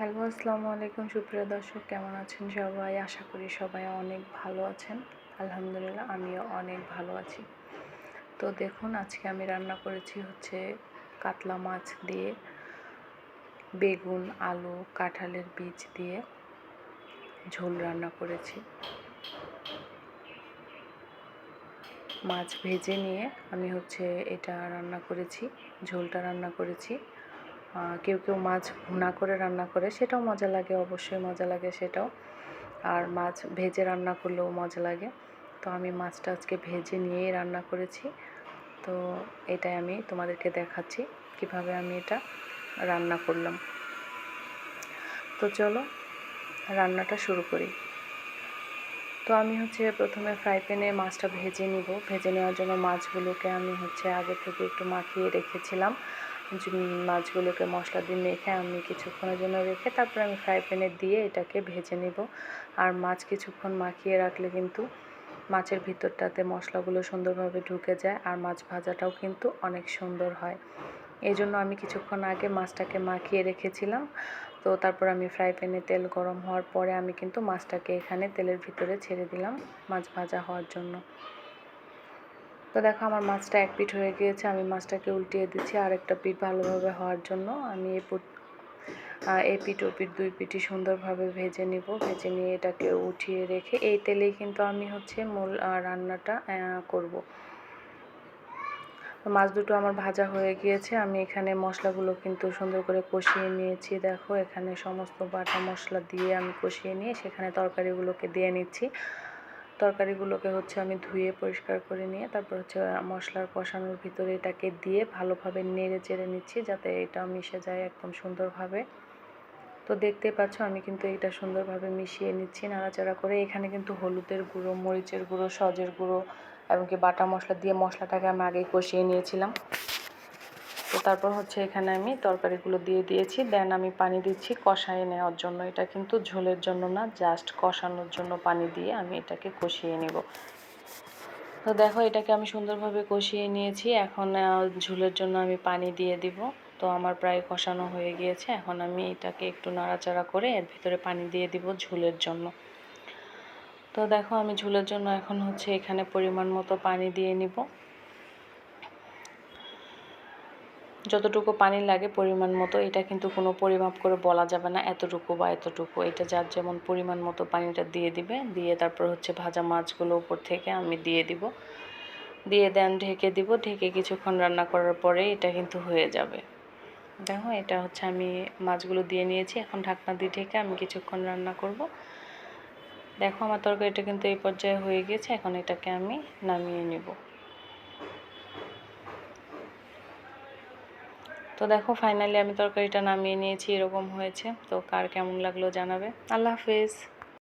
Hello, আসসালামু আলাইকুম। সুপ্রিয় দর্শক, কেমন আছেন সবাই? আশা করি সবাই অনেক ভালো আছেন। আলহামদুলিল্লাহ, আমিও অনেক ভালো আছি। তো দেখুন, আজকে আমি রান্না করেছি হচ্ছে কাতলা মাছ দিয়ে, বেগুন, আলু, কাঁঠালের বীজ দিয়ে ঝোল রান্না করেছি। মাছ ভেজে নিয়ে আমি হচ্ছে এটা রান্না করেছি, ঝোলটা রান্না করেছি। কেউ কেউ মাছ ভুনা করে রান্না করে, সেটাও মজা লাগে, অবশ্যই মজা লাগে সেটাও। আর মাছ ভেজে রান্না করলেও মজা লাগে। তো আমি মাছটা আজকে ভেজে নিয়েই রান্না করেছি। তো এটাই আমি তোমাদেরকে দেখাচ্ছি, কীভাবে আমি এটা রান্না করলাম। তো চলো, রান্নাটা শুরু করি। তো আমি হচ্ছে প্রথমে ফ্রাই প্যানে মাছটা ভেজে নিব। ভেজে নেওয়ার জন্য মাছগুলোকে আমি হচ্ছে আগে থেকে একটু মাখিয়ে রেখেছিলাম। মাছগুলোকে মশলা দিয়ে মেখে আমি কিছুক্ষণের জন্য রেখে তারপরে আমি ফ্রাই প্যানে দিয়ে এটাকে ভেজে নেব। আর মাছ কিছুক্ষণ মাখিয়ে রাখলে কিন্তু মাছের ভিতরটাতে মশলাগুলো সুন্দরভাবে ঢুকে যায় আর মাছ ভাজাটাও কিন্তু অনেক সুন্দর হয়। এই জন্য আমি কিছুক্ষণ আগে মাছটাকে মাখিয়ে রেখেছিলাম। তো তারপর আমি ফ্রাই প্যানে তেল গরম হওয়ার পরে আমি কিন্তু মাছটাকে এখানে তেলের ভিতরে ছেড়ে দিলাম মাছ ভাজা হওয়ার জন্য। তো দেখো আমার মাছটা এক পিঠ হয়ে গিয়েছে, আমি মাছটাকে উল্টিয়ে দিচ্ছি আর একটা পিঠ ভালোভাবে হওয়ার জন্য। আমি এই এই পিঠ, ও পিঠ দুই পিঠই সুন্দরভাবে ভেজে নিব, ভেজে নিয়ে এটাকে উঠিয়ে রেখে এই তেলেই কিন্তু আমি হচ্ছে মূল রান্নাটা করব। মাছ দুটো আমার ভাজা হয়ে গিয়েছে, আমি এখানে মশলাগুলো কিন্তু সুন্দর করে কষিয়ে নিয়েছি। দেখো এখানে সমস্ত বাটা মশলা দিয়ে আমি কষিয়ে নিয়ে সেখানে তরকারিগুলোকে দিয়ে নিচ্ছি। তরকারিগুলোকে হচ্ছে আমি ধুয়ে পরিষ্কার করে নিয়ে তারপর হচ্ছে মশলার কষানোর ভিতরে এটাকে দিয়ে ভালোভাবে নেড়ে চেড়ে নিচ্ছি যাতে এটা মিশে যায় একদম সুন্দরভাবে। তো দেখতে পাচ্ছ আমি কিন্তু এটা সুন্দরভাবে মিশিয়ে নিচ্ছি নাড়াচাড়া করে। এখানে কিন্তু হলুদের গুঁড়ো, মরিচের গুঁড়ো, সজের গুঁড়ো এমনকি বাটা মশলা দিয়ে মশলাটাকে আমি আগেই কষিয়ে নিয়েছিলাম। তো তারপর হচ্ছে এখানে আমি তরকারিগুলো দিয়ে দিয়েছি। দেন আমি পানি দিচ্ছি কষায় নেওয়ার জন্য। এটা কিন্তু ঝোলের জন্য না জাস্ট কষানোর জন্য পানি দিয়ে আমি এটাকে কষিয়ে নেব। তো দেখো এটাকে আমি সুন্দরভাবে কষিয়ে নিয়েছি। এখন ঝোলের জন্য আমি পানি দিয়ে দিব। তো আমার প্রায় কষানো হয়ে গিয়েছে। এখন আমি এটাকে একটু নাড়াচাড়া করে এর ভিতরে পানি দিয়ে দিব ঝোলের জন্য। তো দেখো আমি ঝোলের জন্য এখন হচ্ছে এখানে পরিমাণ মতো পানি দিয়ে নিব। যতটুকু পানি লাগে পরিমাণ মতো, এটা কিন্তু কোনো পরিমাপ করে বলা যাবে না এতটুকু বা এতটুকু। এটা যার যেমন পরিমাণ মতো পানিটা দিয়ে দিবে, দিয়ে তারপর হচ্ছে ভাজা মাছগুলো উপর থেকে আমি দিয়ে দিব। দিয়ে দেন ঢেকে দিব, ঢেকে কিছুক্ষণ রান্না করার পরে এটা কিন্তু হয়ে যাবে। দেখো, এটা হচ্ছে আমি মাছগুলো দিয়ে নিয়েছি, এখন ঢাকনা দিয়ে ঢেকে আমি কিছুক্ষণ রান্না করব। দেখো, আমার তরকারিটা কিন্তু এই পর্যায়ে হয়ে গেছে, এখন এটাকে আমি নামিয়ে নেব। তো দেখো ফাইনালি আমি তরকারিটা নামিয়ে নিয়েছি, এরকম হয়েছে। তো কার কেমন লাগল জানাবে। আল্লাহ হাফেজ।